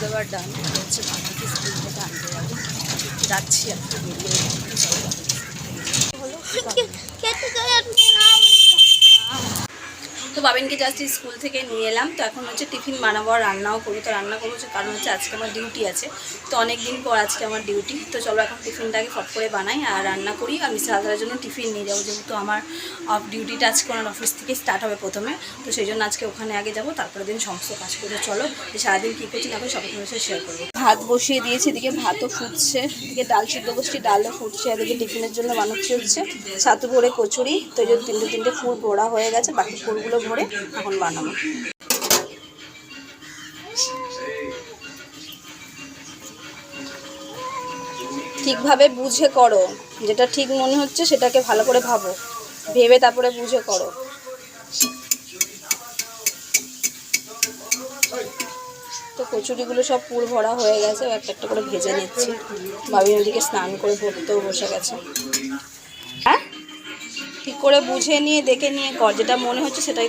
দেওয়ার ডান হচ্ছে বান্ধবী স্কুল থেকে আনতে যাব। যাচ্ছি একটু বেরিয়ে হলো বাবিনকে জাস্ট স্কুল থেকে নিয়ে এলাম। তো এখন হচ্ছে টিফিন বানাবো আর রান্নাও করি। তো রান্না করব কারণ হচ্ছে আজকে আমার ডিউটি আছে। তো অনেক দিন পর আজকে আমার ডিউটি তো চলো এখন টিফিনটাকে ফট করে বানাই আর রান্না করি। আর মিস্টার হাজারের জন্য টিফিন নিয়ে যাব। যেহেতু আমার অফ ডিউটিটা আজকে ওনার অফিস থেকে স্টার্ট হবে প্রথমে। তো সেই জন্য আজকে ওখানে আগে যাব। তারপরে দিন সমস্ত কাজ করে চলো সারাদিন কী করছি না করে সবাই সাথে শেয়ার করব। ভাত বসিয়ে দিয়েছি। এদিকে ভাতও ফুটছে। এদিকে ডাল সিদ্ধ বসছি ডালও ফুটছে। এদিকে টিফিনের জন্য বানাচ্ছি হচ্ছে সাতু ভরে কচুরি। তো এই তিনটে তিনটে ফুল ভরা হয়ে গেছে। বাকি ফুলগুলো ভরে এখন বানাবো। ঠিকভাবে বুঝে করো, যেটা ঠিক মনে হচ্ছে সেটাকে ভালো করে ভাবো। ভেবে তারপরে বুঝে করো। তো কচুরিগুলো সব পুর ভরা হয়ে গেছে একটা একটা করে ভেজে নিচ্ছি। ভাবি নদীকে স্নান করে পড়তেও বসে গেছে। হ্যাঁ? ঠিক করে বুঝে নিয়ে, দেখে নিয়ে কর, যেটা মনে হচ্ছে সেটাই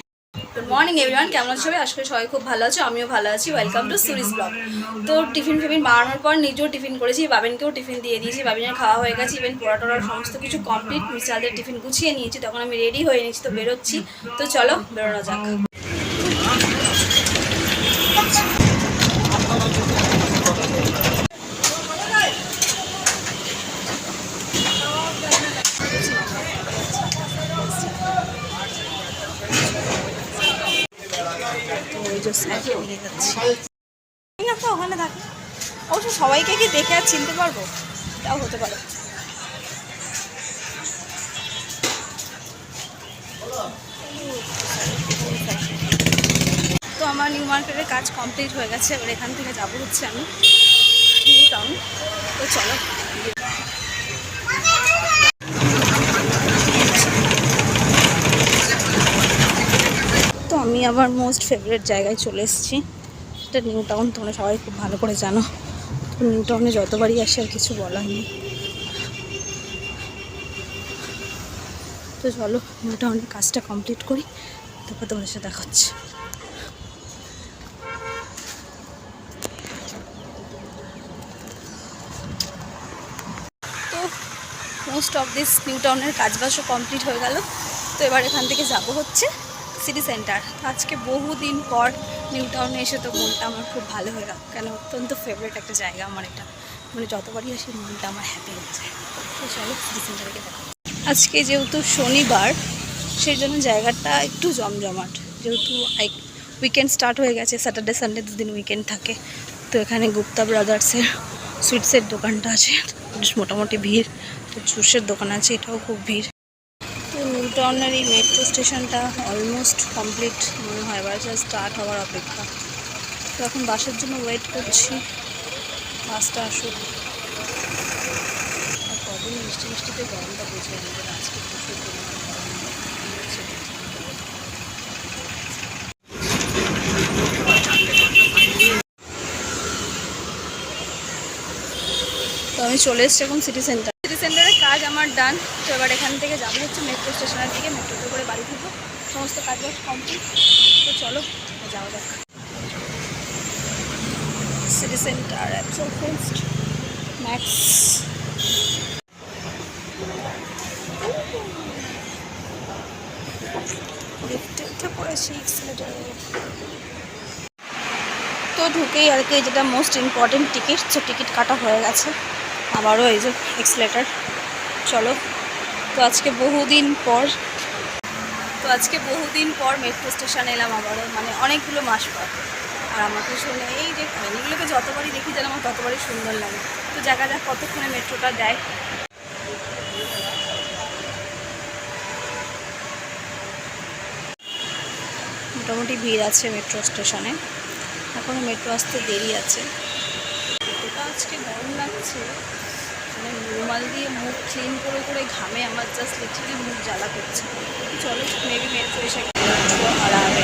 মর্নিং এভরিওয়ান কেমন আছো সবাই? আজকে সবাই খুব ভালো আছো। আমিও ভালো আছি। ওয়েলকাম টু সুরিস ব্লগ তো টিফিন ফিফিন বানানোর পর নিজেও টিফিন করেছি। বাবিনকেও টিফিন দিয়ে দিয়েছি। বাবিনের খাওয়া হয়ে গেছে। ইভেন পোড়া টোড়ার সমস্ত কিছু কমপ্লিট মিশালদের টিফিন গুছিয়ে নিয়েছি। তখন আমি রেডি হয়ে নিয়েছি তো বেরোচ্ছি। তো চলো, বেরোনো যাক তো ওই যে স্যারকে নিয়ে যাচ্ছি তো ওখানে থাক। অবশ্য সবাইকে কি দেখে আর চিনতে পারব? তাও হতে পারে। তো আমার নিউ মার্কেটের কাজ কমপ্লিট হয়ে গেছে, এবার এখান থেকে যাব হচ্ছে আমি। নিউ টাউন। তো চলো। তো আমি আমার মোস্ট ফেভারিট জায়গায় চলে এসেছি। সেটা নিউ টাউন, তোমরা সবাই খুব ভালো করে জানো। নিউ টাউনে যতবারই আসে, আর কিছু বলার নেই। তো চলো, নিউ টাউনের কাজটা কমপ্লিট করি, তারপর তোমাদের সাথে দেখা হচ্ছে। মোস্ট অফ দিস নিউ টাউনের কাজবাজও কমপ্লিট হয়ে গেল। তো এবার এখান থেকে যাব হচ্ছে সিটি সেন্টার আজকে বহুদিন পর নিউ টাউনে এসে তো মনটা আমার খুব ভালো হয়ে গেল। কেন? অত্যন্ত ফেভারিট একটা জায়গা আমার এটা। মানে যতবারই আসি মনটা আমার হ্যাপি হয়ে যায়। তো চলো সিটি গিয়ে আজকে যেহেতু শনিবার, সেই জন্য জায়গাটা একটু জমজমাট। যেহেতু উইকেন্ড স্টার্ট হয়ে গেছে স্যাটারডে সানডে দুদিন উইকেন্ড থাকে। তো এখানে গুপ্তা ব্রাদার্সের সুইটসের দোকানটা আছে। বেশ মোটামুটি ভিড়। তো জুসের দোকান আছে, এটাও খুব ভিড়। নিউ টাউনের এই মেট্রো স্টেশনটা অলমোস্ট কমপ্লিট মনে হয়, এবার স্টার্ট হওয়ার অপেক্ষা। তো এখন বাসের জন্য ওয়েট করছি। বাসটা আসুক। আর কদিন মিষ্টি মিষ্টিতে গরমটা বুঝে নেবে আজকে প্রচুর পরিমাণে গরম তো আমি চলে এসেছি এখন সিটি সেন্টার সিটি সেন্টারের কাজ আমার ডান তো এবার এখান থেকে যাব হচ্ছে মেট্রো স্টেশনের দিকে। মেট্রোতে করে বাড়ি ফিরবো সমস্ত কাজ বাজ কমপ্লিট তো চলো, যাওয়া যাক। সিটি সেন্টার ম্যাক্স তো ঢুকেই আর কি, যেটা মোস্ট ইম্পর্টেন্ট টিকিট সে টিকিট কাটা হয়ে গেছে। আবারও এই যে এক্সলেটার চলো, তো আজকে বহুদিন পর, তো আজকে বহুদিন পর মেট্রো স্টেশন এলাম আবারও মানে অনেকগুলো মাস পর। আর আমাকে শুনে এই যে এগুলোকে যতবারই দেখি যেন আমার ততবারই সুন্দর লাগে। তো জায়গা যাক কতক্ষণে মেট্রোটা দেয়। মোটামুটি ভিড় আছে মেট্রো স্টেশনে এখনও মেট্রো আসতে দেরি আছে। এতটা আজকে গরম লাগছে। মানে রুমাল দিয়ে মুখ ক্লিন করে করে ঘামে আমার জাস্ট লিটারি মুখ জ্বালা করছে। চলো মেবি মেট্রো এসে হারাবে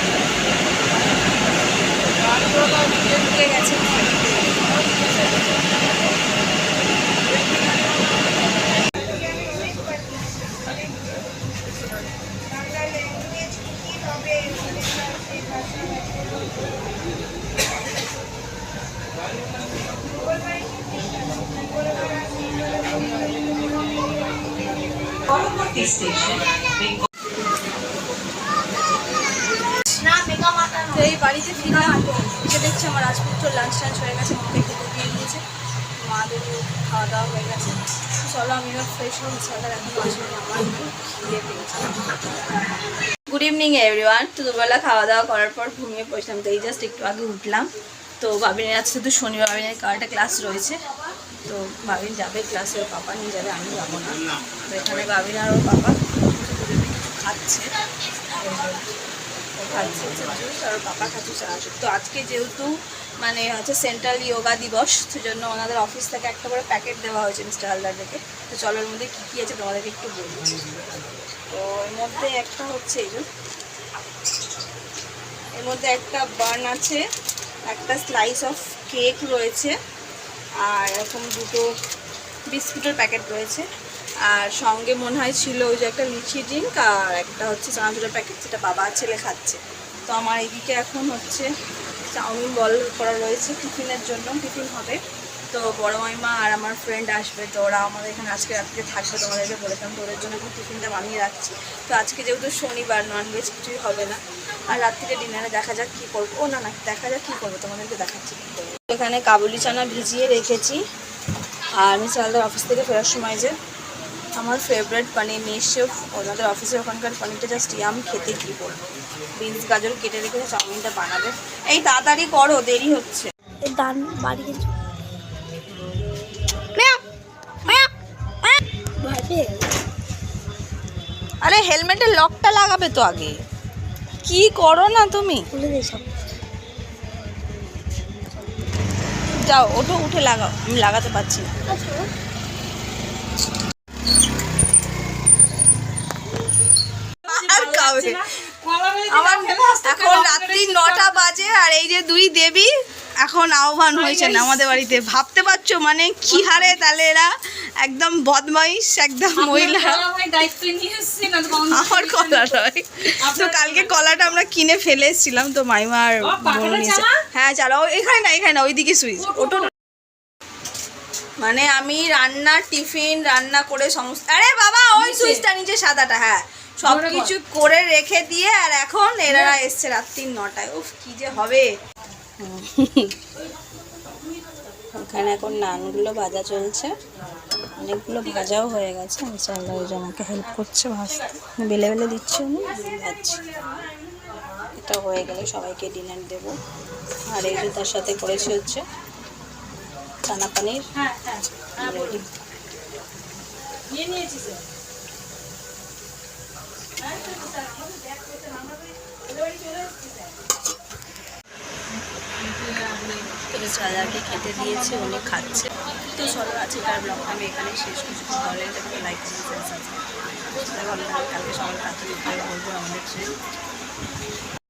ঢুকে গেছে দেখছি আমার লাঞ্চ টাঞ্চ হয়ে গেছে খাওয়া দাওয়া হয়ে গেছে। চলো আমি ফ্রেশ গুড ইভিনিং এভরিওয়ান তো দুবেলা খাওয়া দাওয়া করার পর ঘুমিয়ে পড়েছিলাম, তো এই জাস্ট একটু আগে উঠলাম। তো বাবিনের আজকে তো শনিবার বাবিনের কারাটা ক্লাস রয়েছে। তো বাবিন যাবে ক্লাসে ওর পাপা নিয়ে যাবে, আমি যাব না। তো এখানে বাবিন আর ওর পাপা খাচ্ছে। আর ওর পাপা খাচ্ছে তো আজকে যেহেতু মানে হচ্ছে সেন্ট্রাল যোগা দিবস, সেজন্য ওনাদের অফিস থেকে একটা করে প্যাকেট দেওয়া হয়েছে মিস্টার হালদার থেকে। তো চলো এর মধ্যে কী কী আছে তোমাদেরকে একটু বলব। তো এর মধ্যে একটা হচ্ছে এই এর মধ্যে একটা বার্ন আছে, একটা স্লাইস অফ কেক রয়েছে। আর এরকম দুটো বিস্কুটের প্যাকেট রয়েছে। আর সঙ্গে মনে হয় ছিল ওই যে একটা লিচি ড্রিঙ্ক আর একটা হচ্ছে চানাচুরের প্যাকেট যেটা বাবা ছেলে খাচ্ছে। তো আমার এদিকে এখন হচ্ছে চাউমিন বল করা রয়েছে টিফিনের জন্য, টিফিন হবে। তো বড় মাইমা আর আমার ফ্রেন্ড আসবে, তো ওরা আমাদের এখানে আজকে রাত্রে থাকবে তোমাদেরকে বলেছিলাম তো ওদের জন্য টিফিনটা বানিয়ে রাখছি। তো আজকে যেহেতু শনিবার ননভেজ কিছুই হবে না। আর রাত্রিতে ডিনারে দেখা যাক কী করব। ও না না, দেখা যাক কী করব, তোমাদেরকে দেখাচ্ছি কী করব। এখানে কাবুলি চানা ভিজিয়ে রেখেছি। আর আমি চালদার অফিস থেকে ফেরার সময় যে আমার ফেভারিট পনির নিয়ে ওনাদের অফিসের ওখানকার পনিরটা জাস্ট ইয়াম খেতে কী বলব। বিনস গাজর কেটে রেখে চাউমিনটা বানাবে। এই তাড়াতাড়ি করো দেরি হচ্ছে। দান বাড়ি আরে হেলমেটের লকটা লাগাবে তো আগে। কি করো না তুমি? খুলে সব। যাও ওটো উঠে লাগাও আমি লাগাতে পারছি না। আর খাবে আমার এখন রাত্রি নটা বাজে আর এই যে দুই দেবী এখন আহ্বান হয়েছে না আমাদের বাড়িতে। ভাবতে পারছ মানে কি হারে তাহলে এরা একদম বদমাইশ একদম মহিলা? আমার কলা নয় তো কালকে কলাটা আমরা কিনে ফেলে এসেছিলাম তো মাইমার হ্যাঁ চালাও এখানে না এখানে না ওইদিকে সুইচ ওটো। মানে আমি রান্না টিফিন রান্না করে সমস্ত আরে বাবা ওই সুইচটা নিচে সাদাটা হ্যাঁ। সব কিছু করে রেখে দিয়ে আর এখন এরা এসছে রাত্রি নটায়। উফ কি যে হবে। ওখানে এখন নানগুলো ভাজা চলছে। অনেকগুলো ভাজাও হয়ে গেছে। আমি চাল্লা ওই আমাকে হেল্প করছে ভাজতে। বেলে বেলে দিচ্ছি আমি ভাজছি এটা হয়ে গেলে সবাইকে ডিনার দেবো। আর এই তার সাথে করেছি হচ্ছে চানা পানির। রেডি তো রাজাকে খেতে দিয়েছে, উনি খাচ্ছে। তো চলো তার ব্লগটা আমি এখানে শেষ করছি। তাহলে লাগে লাইক কমেন্ট সাবস্ক্রাইব কালকে সকাল রাত্রে বলব আমাদের